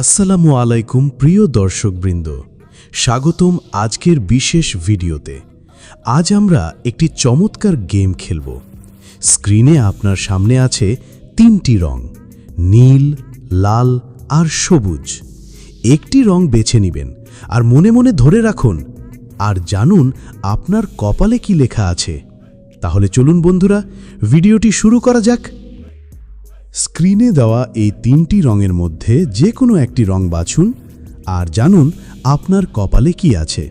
আসসালামু আলাইকুম প্রিয় দর্শকবৃন্দ। স্বাগতম আজকের বিশেষ ভিডিওতে। আজ আমরা একটি চমৎকার গেম খেলব। স্ক্রিনে আপনার সামনে আছে তিনটি রং, নীল, লাল আর সবুজ। একটি রং বেছে নেবেন আর মনে মনে ধরে রাখুন আর জানুন আপনার কপালে কি লেখা আছে। তাহলে চলুন বন্ধুরা, ভিডিওটি শুরু করা যাক। স্ক্রিনে দেওয়া এই তিনটি রঙের মধ্যে যে কোনো একটি রং বাছুন আর জানুন আপনার কপালে কি আছে।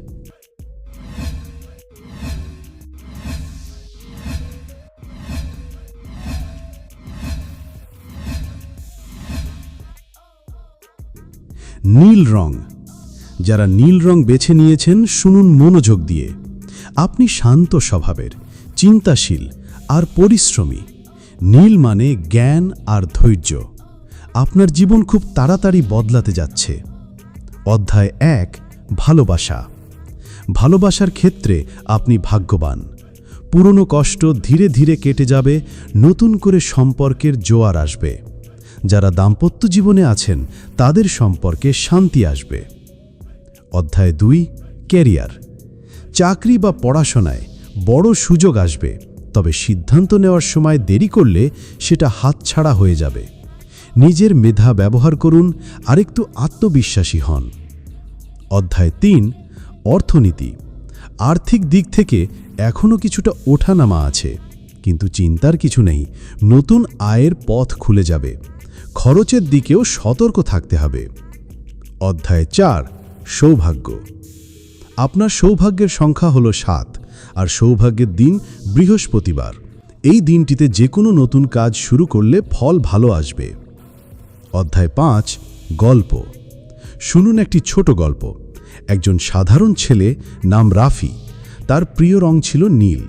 নীল রং। যারা নীল রং বেছে নিয়েছেন, শুনুন মনোযোগ দিয়ে। আপনি শান্ত স্বভাবের, চিন্তাশীল আর পরিশ্রমী। নীল মানে জ্ঞান আর ধৈর্য। আপনার জীবন খুব তাড়াতাড়ি বদলাতে যাচ্ছে। অধ্যায় এক, ভালোবাসা। ভালোবাসার ক্ষেত্রে আপনি ভাগ্যবান। পুরনো কষ্ট ধীরে ধীরে কেটে যাবে, নতুন করে সম্পর্কের জোয়ার আসবে। যারা দাম্পত্য জীবনে আছেন, তাদের সম্পর্কে শান্তি আসবে। অধ্যায় দুই, ক্যারিয়ার। চাকরি বা পড়াশোনায় বড় সুযোগ আসবে। তবে সিদ্ধান্ত নেওয়ার সময় দেরি করলে সেটা হাতছাড়া হয়ে যাবে। নিজের মেধা ব্যবহার করুন, আরেকটু আত্মবিশ্বাসী হন। অধ্যায় তিন, অর্থনীতি। আর্থিক দিক থেকে এখনও কিছুটা ওঠানামা আছে, কিন্তু চিন্তার কিছু নেই, নতুন আয়ের পথ খুলে যাবে। খরচের দিকেও সতর্ক থাকতে হবে। অধ্যায় চার, সৌভাগ্য। আপনার সৌভাগ্যের সংখ্যা হল সাত। আর সৌভাগ্যের দিন বৃহস্পতিবার। এই দিনটিতে যে কোনো নতুন কাজ শুরু করলে ফল ভালো আসবে। অধ্যায় পাঁচ, গল্প। শুনুন একটি ছোট গল্প। একজন সাধারণ ছেলে নাম রাফি। তার প্রিয় রং ছিল নীল।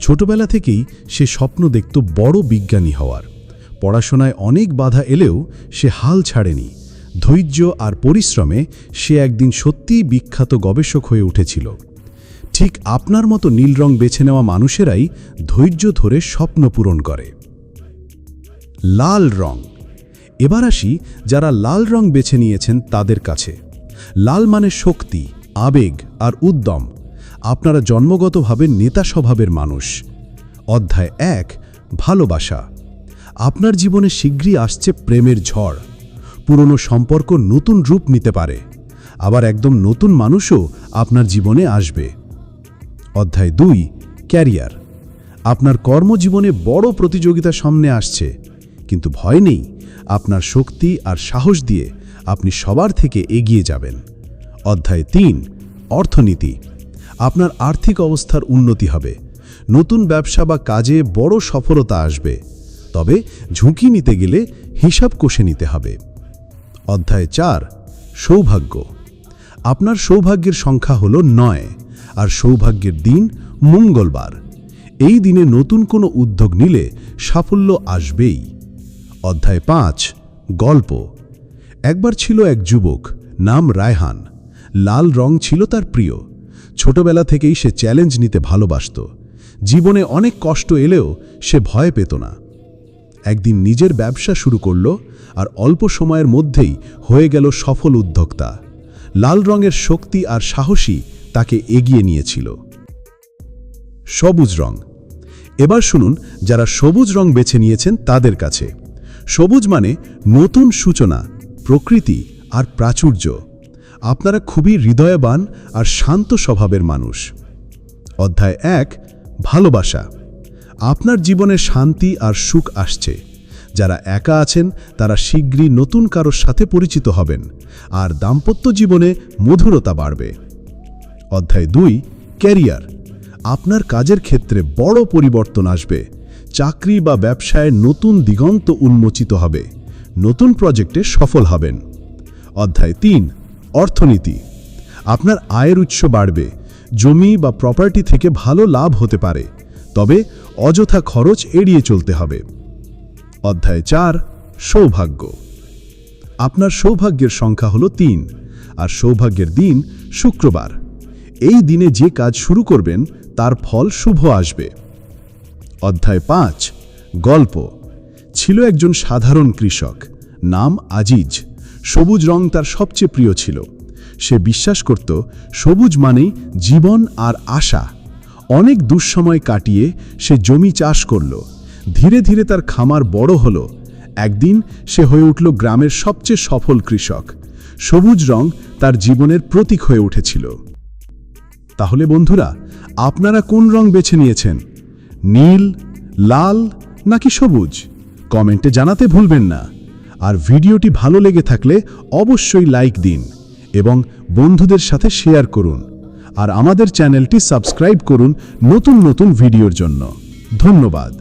ছোটবেলা থেকেই সে স্বপ্ন দেখত বড় বিজ্ঞানী হওয়ার। পড়াশোনায় অনেক বাধা এলেও সে হাল ছাড়েনি। ধৈর্য আর পরিশ্রমে সে একদিন সত্যিই বিখ্যাত গবেষক হয়ে উঠেছিল। ঠিক আপনার মতো নীল রং বেছে নেওয়া মানুষেরাই ধৈর্য ধরে স্বপ্ন পূরণ করে। লাল রং। এবার আসি যারা লাল রং বেছে নিয়েছেন তাদের কাছে। লাল মানে শক্তি, আবেগ আর উদ্যম। আপনারা জন্মগতভাবে নেতা স্বভাবের মানুষ। অধ্যায় এক, ভালোবাসা। আপনার জীবনে শীঘ্রই আসছে প্রেমের ঝড়। পুরনো সম্পর্ক নতুন রূপ নিতে পারে। আবার একদম নতুন মানুষও আপনার জীবনে আসবে। অধ্যায় দুই, ক্যারিয়ার। আপনার কর্মজীবনে বড় প্রতিযোগিতা সামনে আসছে, কিন্তু ভয় নেই, আপনার শক্তি আর সাহস দিয়ে আপনি সবার থেকে এগিয়ে যাবেন। অধ্যায় তিন, অর্থনীতি। আপনার আর্থিক অবস্থার উন্নতি হবে, নতুন ব্যবসা বা কাজে বড় সফলতা আসবে, তবে ঝুঁকি নিতে গেলে হিসাব কষে নিতে হবে। অধ্যায় চার, সৌভাগ্য। আপনার সৌভাগ্যের সংখ্যা হল নয় আর সৌভাগ্যের দিন মঙ্গলবার। এই দিনে নতুন কোনো উদ্যোগ নিলে সাফল্য আসবেই। অধ্যায় পাঁচ, গল্প। একবার ছিল এক যুবক, নাম রায়হান। লাল রং ছিল তার প্রিয়। ছোটবেলা থেকেই সে চ্যালেঞ্জ নিতে ভালোবাসত। জীবনে অনেক কষ্ট এলেও সে ভয় পেত না। একদিন নিজের ব্যবসা শুরু করল আর অল্প সময়ের মধ্যেই হয়ে গেল সফল উদ্যোক্তা। লাল রঙের শক্তি আর সাহসী তাকে এগিয়ে নিয়েছিল। সবুজ রং। এবার শুনুন যারা সবুজ রং বেছে নিয়েছেন তাদের কাছে। সবুজ মানে নতুন সূচনা, প্রকৃতি আর প্রাচুর্য। আপনারা খুবই হৃদয়বান আর শান্ত স্বভাবের মানুষ। অধ্যায় এক, ভালোবাসা। আপনার জীবনে শান্তি আর সুখ আসছে। যারা একা আছেন, তারা শীঘ্রই নতুন কারোর সাথে পরিচিত হবেন। আর দাম্পত্য জীবনে মধুরতা বাড়বে। অধ্যায় দুই, ক্যারিয়ার। আপনার কাজের ক্ষেত্রে বড় পরিবর্তন আসবে। চাকরি বা ব্যবসায় নতুন দিগন্ত উন্মোচিত হবে। নতুন প্রজেক্টে সফল হবেন। অধ্যায় তিন, অর্থনীতি। আপনার আয়ের উৎস বাড়বে। জমি বা প্রপার্টি থেকে ভালো লাভ হতে পারে। তবে অযথা খরচ এড়িয়ে চলতে হবে। অধ্যায় চার, সৌভাগ্য। আপনার সৌভাগ্যের সংখ্যা হল তিন, আর সৌভাগ্যের দিন শুক্রবার। এই দিনে যে কাজ শুরু করবেন, তার ফল শুভ আসবে। অধ্যায় পাঁচ, গল্প। ছিল একজন সাধারণ কৃষক, নাম আজিজ। সবুজ রং তার সবচেয়ে প্রিয় ছিল। সে বিশ্বাস করত, সবুজ মানেই জীবন আর আশা। অনেক দুঃসময় কাটিয়ে সে জমি চাষ করল। ধীরে ধীরে তার খামার বড় হলো। একদিন সে হয়ে উঠল গ্রামের সবচেয়ে সফল কৃষক। সবুজ রং তার জীবনের প্রতীক হয়ে উঠেছিল। তাহলে বন্ধুরা, আপনারা কোন রং বেছে নিয়েছেন? নীল, লাল নাকি সবুজ? কমেন্টে জানাতে ভুলবেন না। আর ভিডিওটি ভালো লেগে থাকলে অবশ্যই লাইক দিন এবং বন্ধুদের সাথে শেয়ার করুন। আর আমাদের চ্যানেলটি সাবস্ক্রাইব করুন নতুন নতুন ভিডিওর জন্য। ধন্যবাদ।